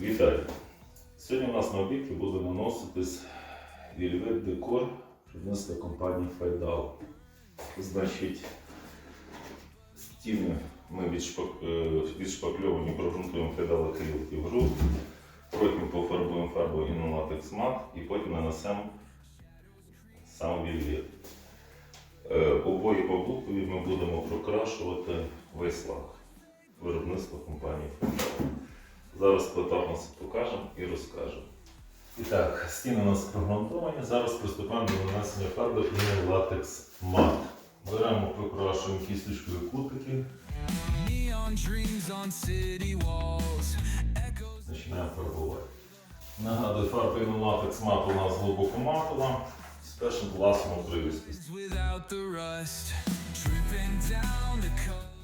Вітаю! Сьогодні у нас на об'єкті буде наноситись вільвет декор принесла компанія Файдал. Значить, стіни ми відшпак- е, відшпакльовані, прогрунтуємо Файдал акрилки в гру, потім пофарбуємо фарбою інолатекс мат і потім нанесемо сам вільвет. Обої облукові ми будемо прокрашувати весь лак виробництва компанії Файдал. Зараз поетапно все покажемо і розкажемо. І так, стіни у нас прогрунтовані. Зараз приступаємо до нанесення фарби і латекс мат. Беремо, прокрашуємо кісточкою кутики, починаємо фарбувати. Нагадую, фарба і латекс мат у нас глибоко матова з першим класом окривістості.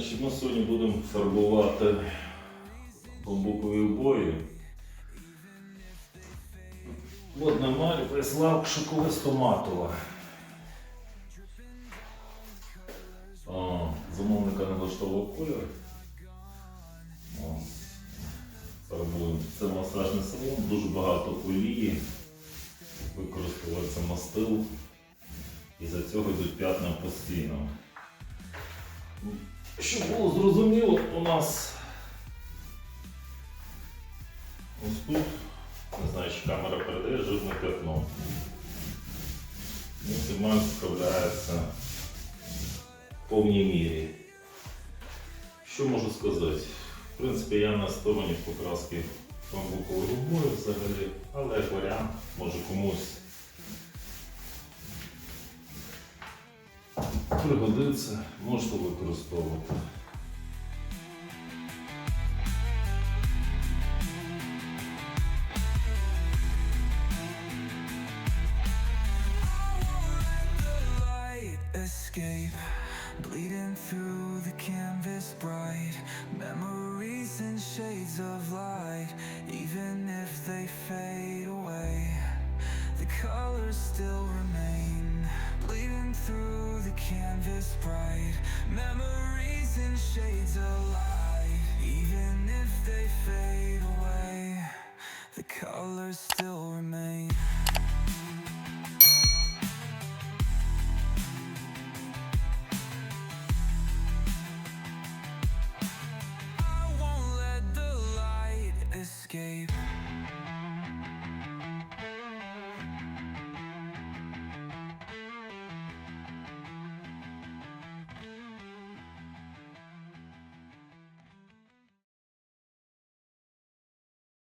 Значить, ми сьогодні будемо фарбувати бамбукові обої. Водна марі прислав шоколисто матова. Замовника не влаштовував кольор. Фарбуємо. Це масажний салон, дуже багато олії. Використовується мастил. І за цього йдуть п'ятна постійно. Щоб було зрозуміло, у нас ось тут, не знаю, чи камера передає жирне пятно. Сегмент справляється в повній мірі. Що можу сказати? В принципі, я на стороні покраски бамбуковою губою взагалі, але як варіант, може комусь пригодиться, можете використовувати. the light escape bleeding through the canvas bright memories and shades of light even if they fade away the colors still still remain I won't let the light escape.